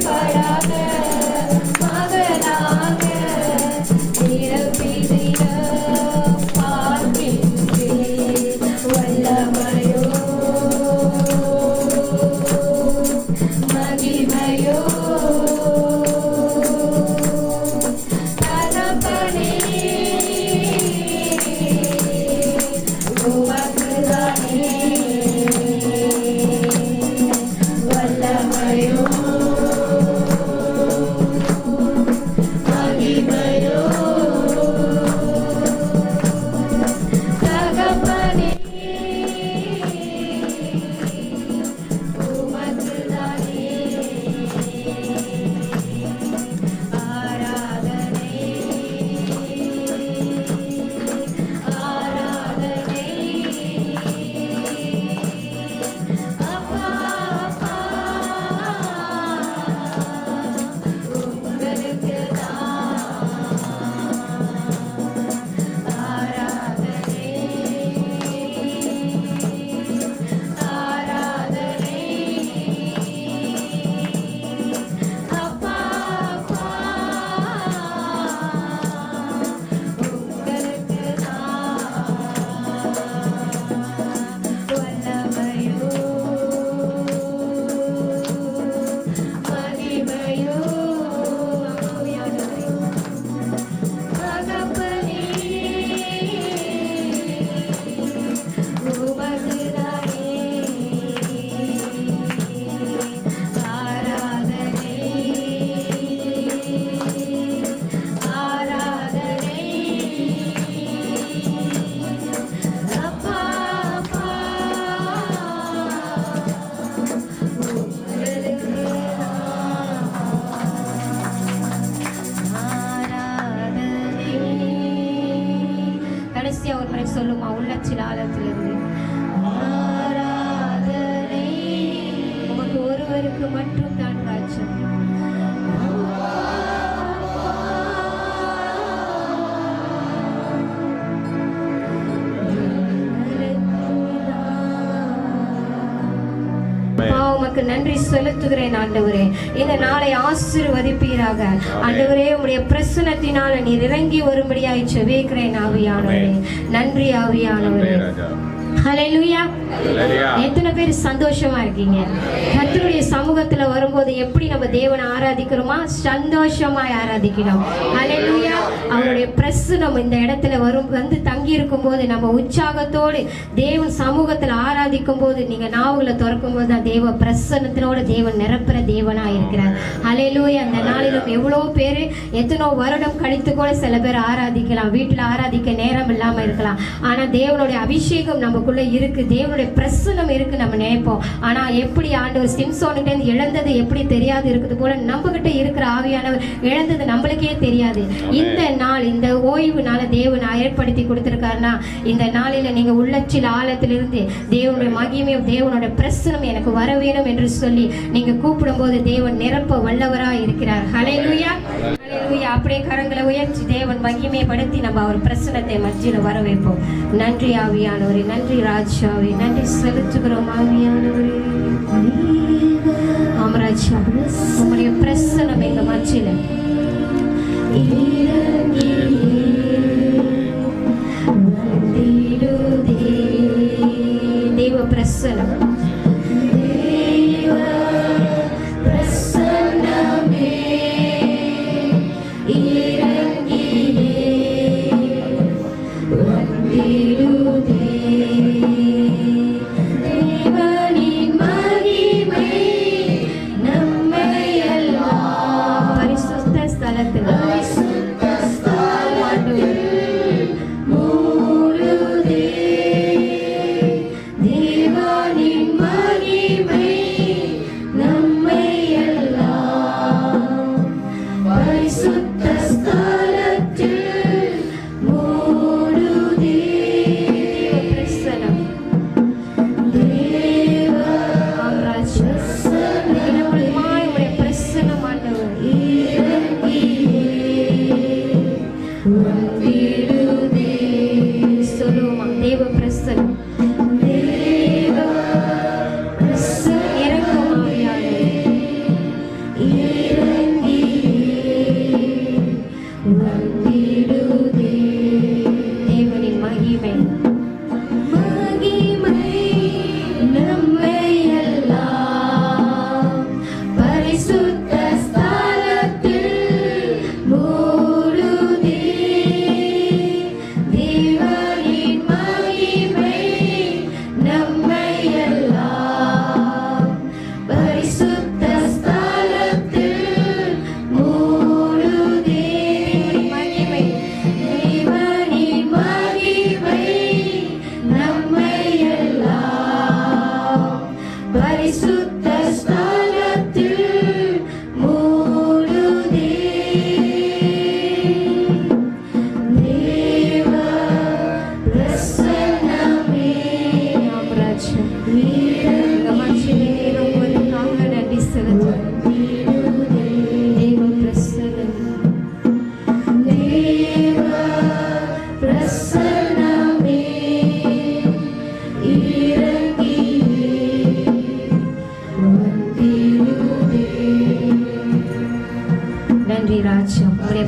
parade. நன்றி செலுத்துகிறேன் ஆண்டவரே. இந்த நாளை ஆசீர்வதிப்பீராக. ஆண்டவரே உம்முடைய பிரசனத்தினால நீர் இறங்கி வரும்படியாய் செபிக்கிறேன் ஆவியானவரே. நன்றி ஆவியானவரே. Hallelujah. எத்தனை பேர் சந்தோஷமா இருக்கீங்க? கர்த்தருடைய சமூகத்துல வரும்போது எப்படி நம்ம தேவனை ஆராதிக்கிறோமா? சந்தோஷமாய் ஆராதிக்கணும். ஹalleluya அவருடைய பிரசனம் இந்த இடத்துல வரும் வந்து தங்கி இருக்கும் போது நம்ம உற்சாகத்தோடு தேவன் சமூகத்துல ஆராதிக்கும் போது நீங்க நாவுல திறக்கும் போது தான் தேவ பிரசன்னத்தினோட தேவன் நிரப்புற தேவனா இருக்கிறார். ஹalleluya அந்த நாளிலும் எவ்வளவு பேர் எத்தனோ வருடம் கழித்து கூட சில பேர் ஆராதிக்கலாம். வீட்டுல ஆராதிக்க நேரம் இல்லாம இருக்கலாம். ஆனா தேவனுடைய அபிஷேகம் நமக்குள்ள இருக்கு. தேவனுடைய பிரசனம் இருக்கு. நம்ம நினைப்போம். ஆனா எப்படி ஆண்டவர் சிம்சோன்கிட்ட இருந்து இழந்தது எப்படி தெரியாது இருக்குது போல நம்ம கிட்ட இருக்கிற ஆவியானவர் இழந்தது நம்மளுக்கே தெரியாது. இந்த நாள் இந்த ஓய்வு நாள தேவன் ஏற்படுத்தி கொடுத்திருக்காருன்னா இந்த நாளில நீங்க உள்ளச்சில் ஆழத்திலிருந்து தேவனுடைய மகிமையும் தேவனுடைய பிரசனம் எனக்கு வர வேணும் என்று சொல்லி நீங்க கூப்பிடும்போது தேவன் நிரப்ப வல்லவரா இருக்கிறார். ஹalleluya ஹalleluya அப்படியே கரங்களை உயர்த்தி தேவன் மகிமைப்படுத்தி நம்ம அவர் பிரசனத்தை மத்தியில் வர வைப்போம் நன்றி ஆவியானவரே. நன்றி ராஜாவே. நன்றி செலுத்துகிறோம் ஆவியானவரே. ஆமராஜா உங்களுடைய பிரசனம் எங்கள் மத்தியில்.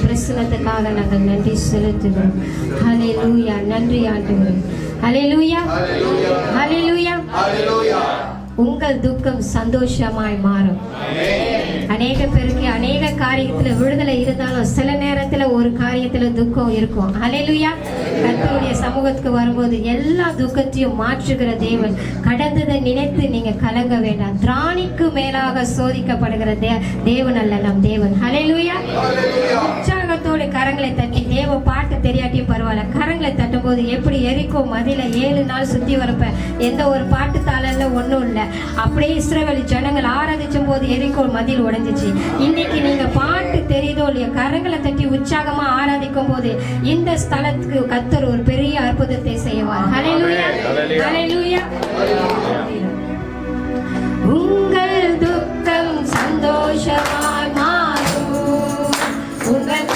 பிரசனத்துக்காக நாங்கள் நன்றி செலுத்துகிறோம் ஹலே லூயா நன்றி ஆண்டுகிறோம் ஹலே லூயா ஹலே லூயா உங்கள் துக்கம் சந்தோஷமாய் மாறும். அநேக பேருக்கு அநேக காரியத்துல விடுதலை இருந்தாலும் சில நேரத்துல ஒரு காரியத்துல துக்கம் இருக்கும். அலையிலுயா கர்த்தருடைய சமூகத்துக்கு வரும்போது எல்லா துக்கத்தையும் மாற்றுகிற தேவன். கடந்ததை நினைத்து நீங்க கலங்க வேண்டாம். திராணிக்கு மேலாக சோதிக்கப்படுகிற தே தேவன் அல்ல நம் தேவன். ஹalleluya உற்சாகத்தோடு கரங்களை தட்டி தேவ பாட்டு தெரியாட்டியும் பரவாயில்ல. கரங்களை தட்டும் போது எப்படி எரிக்கோ மதில ஏழு நாள் சுத்தி வரப்ப எந்த ஒரு பாட்டு தாளல்ல ஒண்ணும் இல்ல. அப்படியே இஸ்ரவேலி ஜனங்கள் ஆராதிச்சும் போது எரிக்கோ மதில் உடைஞ்சிச்சு. இன்னைக்கு நீங்க பாட்டு தெரியுதோ இல்லையோ கரங்களை தட்டி உற்சாகமா ஆராதிக்கும் போது இந்த ஸ்தலத்துக்கு கத்தர் ஒரு பெரிய அற்புதத்தை செய்வார். ஹalleluya ஹalleluya சந்தோஷமாய் மாறும் உங்கள்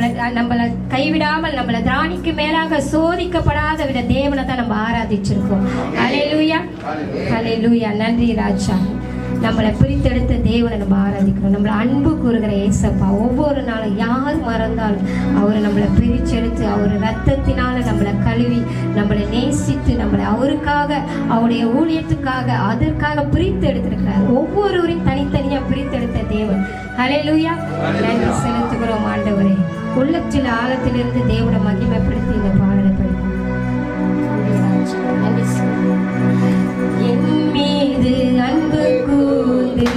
நம்மளை நம்மளை கைவிடாமல் நம்மளை திராணிக்கு மேலாக சோதிக்கப்படாத விட தேவனை தான் நம்ம ஆராதிச்சிருக்கோம். ஹalleluya லூயா நன்றி ராஜா. நம்மளை பிரித்தெடுத்த தேவனை நம்ம ஆராதிக்கிறோம். நம்மளை அன்பு கூறுகிற ஏசப்பா ஒவ்வொரு நாளும் யார் மறந்தாலும் அவர் நம்மளை பிரிச்செடுத்து அவர் ரத்தத்தினால நம்மளை கழுவி நம்மளை நேசித்து நம்மளை அவருக்காக அவருடைய ஊழியத்துக்காக அதற்காக பிரித்து எடுத்திருக்கிறார் ஒவ்வொருவரையும் தனித்தனியாக பிரித்தெடுத்த தேவன். ஹalleluya நன்றி செலுத்துகிறோம் ஆண்டவரே. உள்ளத்தில் ஆழத்திலிருந்து தேவனை மகிமைப்படுத்தி இந்த பாடலை படிக்கும் நன்றி என் மீது அன்பு கூந்து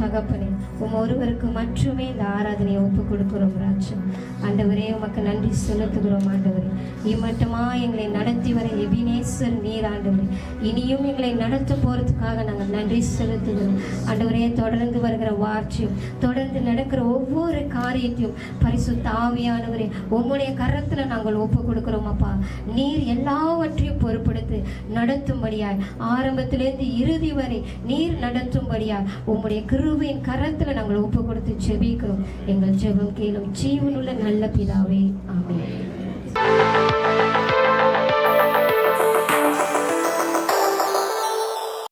அப்பா சகப்பனே உம் ஒருவருக்கு மட்டுமே இந்த ஆராதனையை ஒப்பு கொடுக்கிறோம் ராஜா. ஆண்டவரே உமக்கு நன்றி செலுத்துகிறோம் ஆண்டவரே. இம்மட்டமா எங்களை நடத்தி வர எபினேஸ்வர் நீர் ஆண்டவரே. இனியும் எங்களை நடத்த போறதுக்காக நாங்கள் நன்றி செலுத்துகிறோம். ஆண்டவரே தொடர்ந்து வருகிற வார்த்தையும் தொடர்ந்து நடக்கிற ஒவ்வொரு காரியத்தையும் பரிசு தாவியானவரே உம்முடைய கரத்துல நாங்கள் ஒப்பு கொடுக்கிறோம் அப்பா. நீர் எல்லாவற்றையும் பொறுப்படுத்தி நடத்தும்படியாய் ஆரம்பத்திலிருந்து இறுதி வரை நீர் நடத்தும்படியாய் உம்முடைய கிருவின் கரத்துல நாங்கள் ஒப்பு கொடுத்து ஜெபிக்கிறோம். எங்கள் ஜெபம் கேளும் ஜீவனுள்ள நல்ல பிதாவே. ஆமே